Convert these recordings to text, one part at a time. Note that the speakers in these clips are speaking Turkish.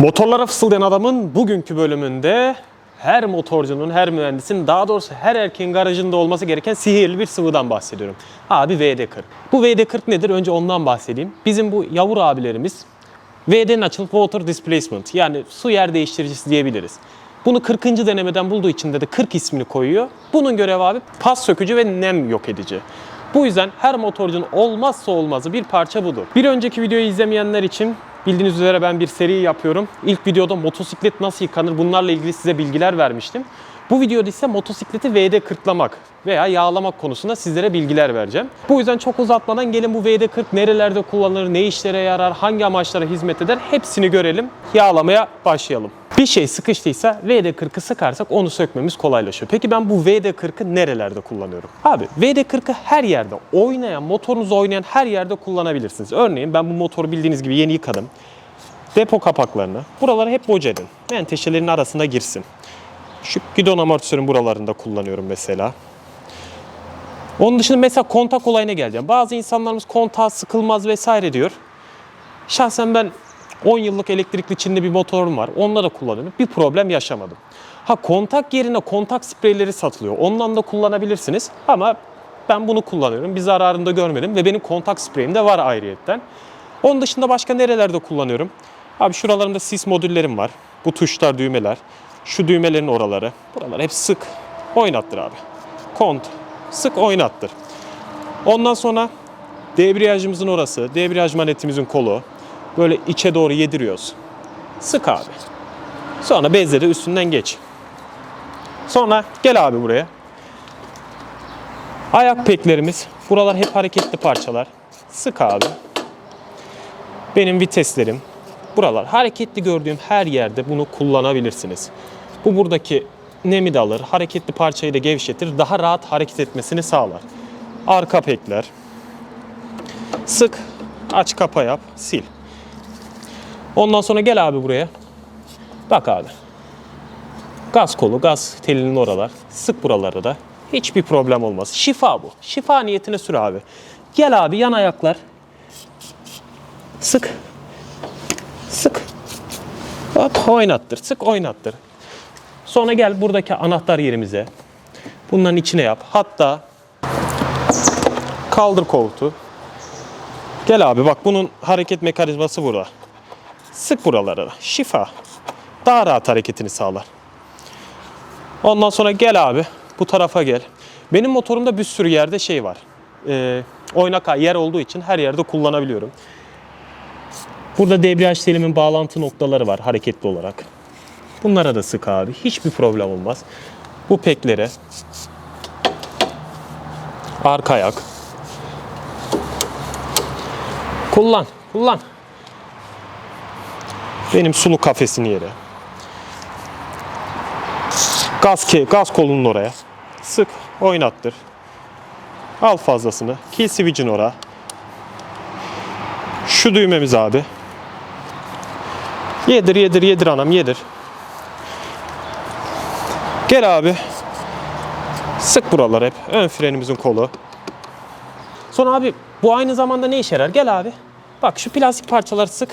Motorlara fısıldayan adamın bugünkü bölümünde her motorcunun, her mühendisin, daha doğrusu her erkeğin garajında olması gereken sihirli bir sıvıdan bahsediyorum. Abi VD40. Bu VD40 nedir? Önce ondan bahsedeyim. Bizim bu yavur abilerimiz VD'nin açılıp Water Displacement yani su yer değiştiricisi diyebiliriz. Bunu 40. denemeden bulduğu için de 40 ismini koyuyor. Bunun görevi abi pas sökücü ve nem yok edici. Bu yüzden her motorcunun olmazsa olmazı bir parça budur. Bir önceki videoyu izlemeyenler için bildiğiniz üzere ben bir seri yapıyorum. İlk videoda motosiklet nasıl yıkanır bunlarla ilgili size bilgiler vermiştim. Bu videoda ise motosikleti VD kırklamak veya yağlamak konusunda sizlere bilgiler vereceğim. Bu yüzden çok uzatmadan gelin bu VD40 nerelerde kullanılır, ne işlere yarar, hangi amaçlara hizmet eder hepsini görelim. Yağlamaya başlayalım. Bir şey sıkıştıysa VD40'ı sıkarsak onu sökmemiz kolaylaşıyor. Peki ben bu VD40'ı nerelerde kullanıyorum? Abi VD40'ı her yerde oynayan, motorunuzu oynayan her yerde kullanabilirsiniz. Örneğin ben bu motoru bildiğiniz gibi yeni yıkadım. Depo kapaklarını, buraları hep boca edin. Menteşelerin arasında girsin. Şu gidon amortisörün buralarında kullanıyorum mesela. Onun dışında mesela kontak olayına geleceğim. Bazı insanlarımız kontağı sıkılmaz vesaire diyor. Şahsen ben 10 yıllık elektrikli Çinli bir motorum var. Onunla da kullanıyorum. Bir problem yaşamadım. Ha kontak yerine kontak spreyleri satılıyor. Ondan da kullanabilirsiniz. Ama ben bunu kullanıyorum. Bir zararını da görmedim ve benim kontak spreyim de var ayrıyetten. Onun dışında başka nerelerde kullanıyorum? Abi şuralarında sis modüllerim var. Bu tuşlar, düğmeler. Şu düğmelerin oraları. Buralar hep sık oynattır abi. Kont. Sık oynattır. Ondan sonra debriyajımızın orası, debriyaj manetimizin kolu. Böyle içe doğru yediriyoruz. Sık abi. Sonra bezleri üstünden geç. Sonra gel abi buraya. Ayak peklerimiz. Buralar hep hareketli parçalar. Sık abi. Benim viteslerim. Buralar hareketli gördüğüm her yerde bunu kullanabilirsiniz. Bu buradaki nemi de alır. Hareketli parçayı da gevşetir. Daha rahat hareket etmesini sağlar. Arka pekler. Sık. Aç kapa yap. Sil. Ondan sonra gel abi buraya. Bak abi. Gaz kolu, gaz telinin oralar. Sık buraları da. Hiçbir problem olmaz. Şifa bu. Şifa niyetine sür abi. Gel abi yan ayaklar. Sık. Sık. Hop oynattır. Sık oynattır. Sonra gel buradaki anahtar yerimize. Bunların içine yap. Hatta kaldır koltuğu. Gel abi bak bunun hareket mekanizması burada. Sık buraları. Şifa. Daha rahat hareketini sağlar. Ondan sonra gel abi. Bu tarafa gel. Benim motorumda bir sürü yerde şey var. Ee, oynak yer olduğu için her yerde kullanabiliyorum. Burada debriyaj telimin bağlantı noktaları var hareketli olarak. Bunlara da sık abi. Hiçbir problem olmaz. Bu peklere arka ayak kullan, kullan. Benim sulu kafesin yeri. Gaz ke gaz kolunun oraya. Sık, oynattır. Al fazlasını. Kill switch'in oraya. Şu düğmemiz abi. Yedir yedir yedir anam yedir. Gel abi. Sık buralar hep. Ön frenimizin kolu. Sonra abi bu aynı zamanda ne işe yarar? Gel abi. Bak şu plastik parçaları sık.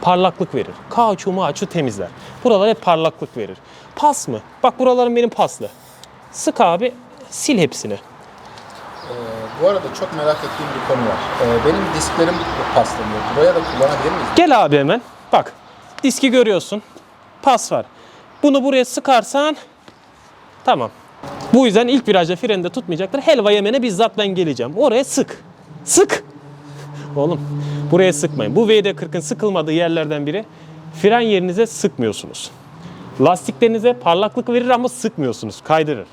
Parlaklık verir. Kauçuğu mağaçu temizler. Buralar hep parlaklık verir. Pas mı? Bak buralarım benim paslı. Sık abi. Sil hepsini. Ee, bu arada çok merak ettiğim bir konu var. Ee, benim disklerim paslanıyor. Buraya da kullanabilir miyiz? Gel abi hemen. Bak. Diski görüyorsun. Pas var. Bunu buraya sıkarsan tamam. Bu yüzden ilk virajda freni de tutmayacaktır. Helva yemene bizzat ben geleceğim. Oraya sık. Sık. Oğlum buraya sıkmayın. Bu VD40'ın sıkılmadığı yerlerden biri. Fren yerinize sıkmıyorsunuz. Lastiklerinize parlaklık verir ama sıkmıyorsunuz. Kaydırır.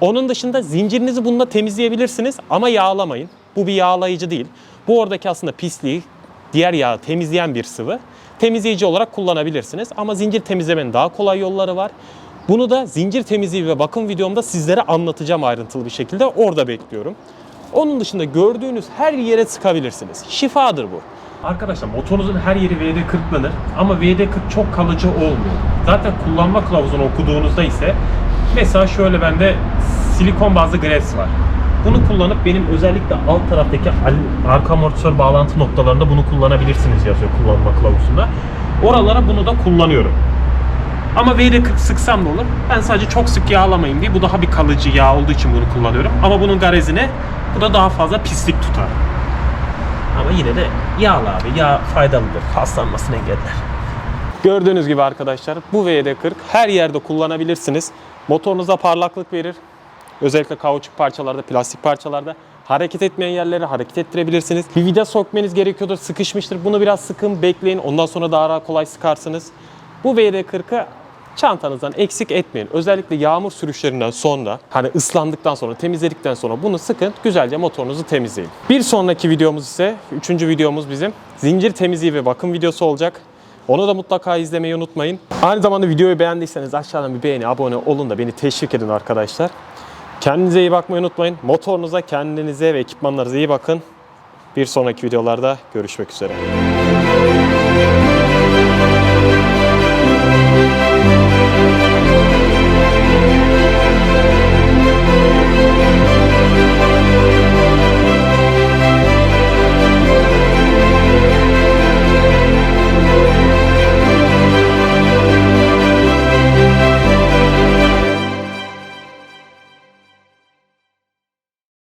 Onun dışında zincirinizi bununla temizleyebilirsiniz ama yağlamayın. Bu bir yağlayıcı değil. Bu oradaki aslında pisliği, diğer yağı temizleyen bir sıvı. Temizleyici olarak kullanabilirsiniz ama zincir temizlemenin daha kolay yolları var. Bunu da zincir temizliği ve bakım videomda sizlere anlatacağım ayrıntılı bir şekilde. Orada bekliyorum. Onun dışında gördüğünüz her yere sıkabilirsiniz. Şifadır bu. Arkadaşlar motorunuzun her yeri VD40'lanır ama VD40 çok kalıcı olmuyor. Zaten kullanma kılavuzunu okuduğunuzda ise mesela şöyle bende silikon bazlı gres var. Bunu kullanıp benim özellikle alt taraftaki arka amortisör bağlantı noktalarında bunu kullanabilirsiniz yazıyor kullanma kılavuzunda. Oralara bunu da kullanıyorum. Ama VD40 sıksam da olur. Ben sadece çok sık yağlamayayım diye bu daha bir kalıcı yağ olduğu için bunu kullanıyorum. Ama bunun garezine bu da daha fazla pislik tutar. Ama yine de yağlı abi. Yağ faydalıdır. Paslanmasını engeller. Gördüğünüz gibi arkadaşlar bu VD40 her yerde kullanabilirsiniz. Motorunuza parlaklık verir. Özellikle kauçuk parçalarda, plastik parçalarda hareket etmeyen yerlere hareket ettirebilirsiniz. Bir vida sokmanız gerekiyordur, sıkışmıştır. Bunu biraz sıkın, bekleyin. Ondan sonra daha kolay sıkarsınız. Bu VD40'ı çantanızdan eksik etmeyin. Özellikle yağmur sürüşlerinden sonra, hani ıslandıktan sonra, temizledikten sonra bunu sıkın. Güzelce motorunuzu temizleyin. Bir sonraki videomuz ise, üçüncü videomuz bizim zincir temizliği ve bakım videosu olacak. Onu da mutlaka izlemeyi unutmayın. Aynı zamanda videoyu beğendiyseniz aşağıdan bir beğeni, abone olun da beni teşvik edin arkadaşlar. Kendinize iyi bakmayı unutmayın. Motorunuza, kendinize ve ekipmanlarınıza iyi bakın. Bir sonraki videolarda görüşmek üzere.